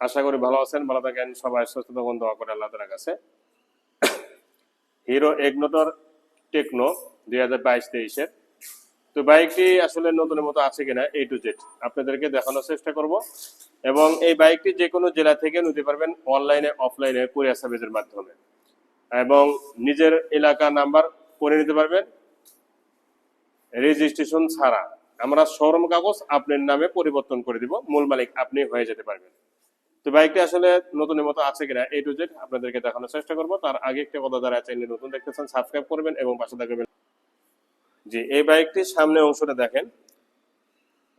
আশা করি ভালো আছেন, ভালো থাকেন, সবাই সুস্থ দোয়া করে আল্লাহ কাছে। হিরো এগনোটর টেকনো দুই হাজার বাইশ তেইশের। তো বাইকটি আসলে নতুনের মতো আছে কিনা এ টু জেড আপনাদেরকে দেখানোর চেষ্টা করব। এবং এই বাইকটি যে কোনো জেলা থেকে নিতে পারবেন অনলাইনে, অফলাইনে, কুরিয়ার সার্ভিসের মাধ্যমে। এবং নিজের এলাকা নাম্বার করে নিতে পারবেন। রেজিস্ট্রেশন ছাড়া। আমরা শোরুম কাগজ আপনার নামে পরিবর্তন করে দিব। মূল মালিক আপনি হয়ে যেতে পারবেন। তো বাইকটি আসলে নতুনের মতো আছে কিনা এ টু জেড আপনাদেরকে দেখানোর চেষ্টা করব। তার আগে একটা কথা যারা চ্যানেল নতুন দেখতেছেন সাবস্ক্রাইব করবেন এবং পাশে থাকবেন। জি, এই বাইকটির সামনে অংশটা দেখেন।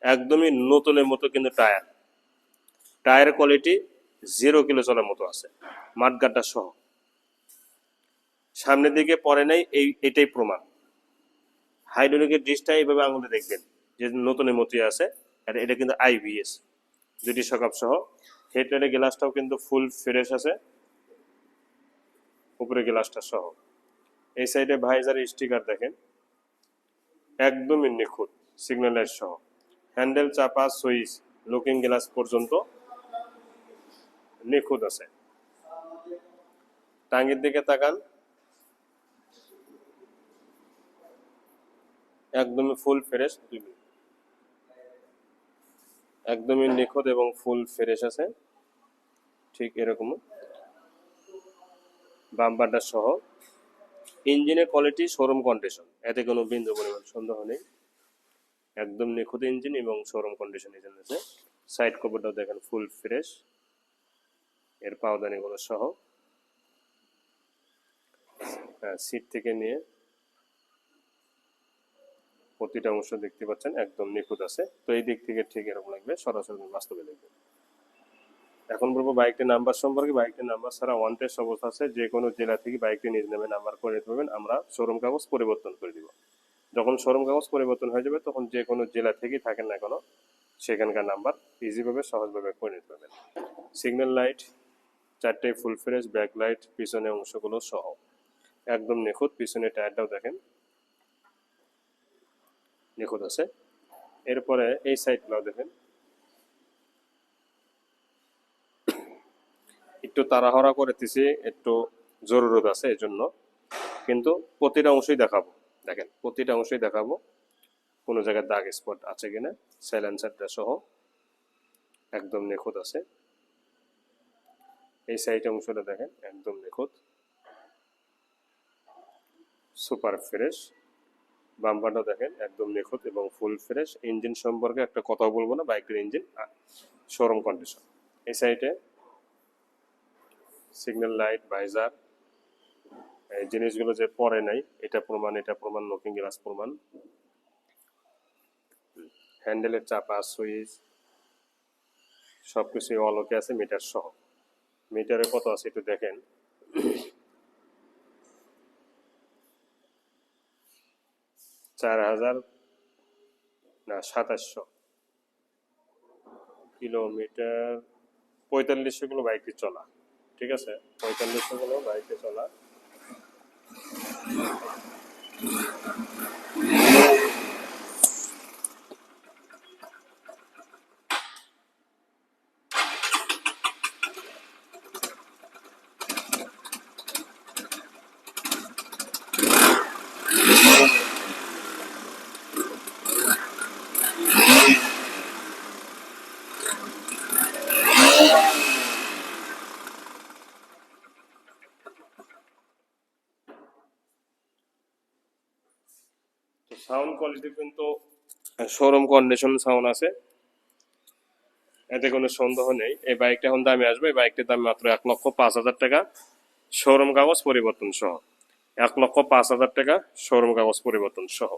একদমই নতুনের মতো কিন্তু tyre. Tyre quality zero kilo চলার মতো আছে। মাঠগাড্ডা সহ। সামনের দিকে পরে নাই, এই, এটাই প্রমাণ। হাইড্রোলিকের ডিসটা এইভাবে আঙুলে দেখবেন। যে নতুন মতোই আছে, আর এটা কিন্তু আইভিএস দুটি সকাপ সহ। হেডলাইটের গ্লাসটাও কিন্তু ফুল ফ্রেশ আছে উপরে গ্লাসটা সহ। এই সাইডে ভাইজারের স্টিকার দেখেন একদমই নিখুঁত সিগন্যাল লাইট সহ। হ্যান্ডেল চাপা, সুইচ লুকিং গ্লাস পর্যন্ত নিখুঁত আছে। টাঙ্গির দিকে তাকান একদমই ফুল ফ্রেশ একদমই নিখুঁত এবং ফুল ফ্রেশ আছে। ঠিক এরকম বাম্পারটা সহ। ইঞ্জিনের কোয়ালিটি, শোরুম কন্ডিশন। এতে কোনো বিন্দু পরিমাণ সন্দেহ নেই। একদম নিখুঁত ইঞ্জিন এবং শোরুম কন্ডিশন ইঞ্জিন আছে। সাইড কভারটাও দেখেন ফুল ফ্রেশ। এর পাওদানিগুলো সহ। সিট থেকে নিয়ে প্রতিটা অংশ দেখতে পাচ্ছেন একদম নিখুঁত আছে। তো এই দিক থেকে ঠিক এরকম লাগবে, সরাসরি বাস্তবে দেখবে এখন বলব বাইকটির নাম্বার সম্পর্কে। বাইকটির নাম্বার ছাড়া ওয়ান টেস্ট অবস্থা আছে। যে কোনো জেলা থেকে বাইকটি নিজ নামে নাম্বার করে নিতে পারবেন। আমরা শোরুম কাগজ পরিবর্তন করে দিব। যখন শোরুম কাগজ পরিবর্তন হয়ে যাবে, তখন যে কোনো জেলা থেকেই থাকেন না কোনো, সেখানকার নাম্বার ইজিভাবে সহজভাবে করে নিতে পারবেন। সিগন্যাল লাইট চারটে ফুল ফ্রেশ ব্যাক লাইট পিছনে অংশগুলো সহ। একদম নিখুঁত, পিছনে টায়ারটাও দেখেন। নিখুঁত আছে। এরপরে এই সাইডগুলো দেখেন। একটু তাড়াহড়া করেতেছি, একটু জরুরত আছে এই জন্য কিন্তু প্রতিটা অংশই দেখাবো। দেখেন, প্রতিটা অংশই দেখাবো। কোনো জায়গায় দাগ স্পট আছে কিনা সাইলেন্সারটা সহ একদম নিখুঁত আছে। এই সাইড অংশটা দেখেন, একদম নিখুঁত। সুপার ফ্রেশ বাম্পারটা দেখেন, একদম নিখুঁত এবং ফুল ফ্রেশ ইঞ্জিন সম্পর্কে একটা কথা বলব না বাইকের ইঞ্জিন শোরুম কন্ডিশন এই সাইডে সিগন্যাল লাইট ভাইজার এই জিনিসগুলো যে পরে নাই, এটা প্রমাণ এটা প্রমাণ লুকিং গ্লাস প্রমাণ। হ্যান্ডেলের চাপা সুইচ সবকিছু অলকে আছে মিটার সহ। মিটারে কত আছে একটু দেখেন। চার হাজার, না, সাতাশশো কিলোমিটার, পঁয়তাল্লিশশো কিলো বাইকে চলা, ঠিক আছে? পঁয়তাল্লিশশো কিলো বাইকে চলা। সাউন্ড কোয়ালিটি কিন্তু শোরুম কন্ডিশন সাউন্ড আছে। এতে কোনো সন্দেহ নেই। এই বাইকটা এখন দামে আসবে। এই বাইকটির দাম মাত্র এক লক্ষ পাঁচ হাজার টাকা। শোরুম কাগজ পরিবর্তন সহ। এক লক্ষ পাঁচ হাজার টাকা শোরুম কাগজ পরিবর্তন সহ।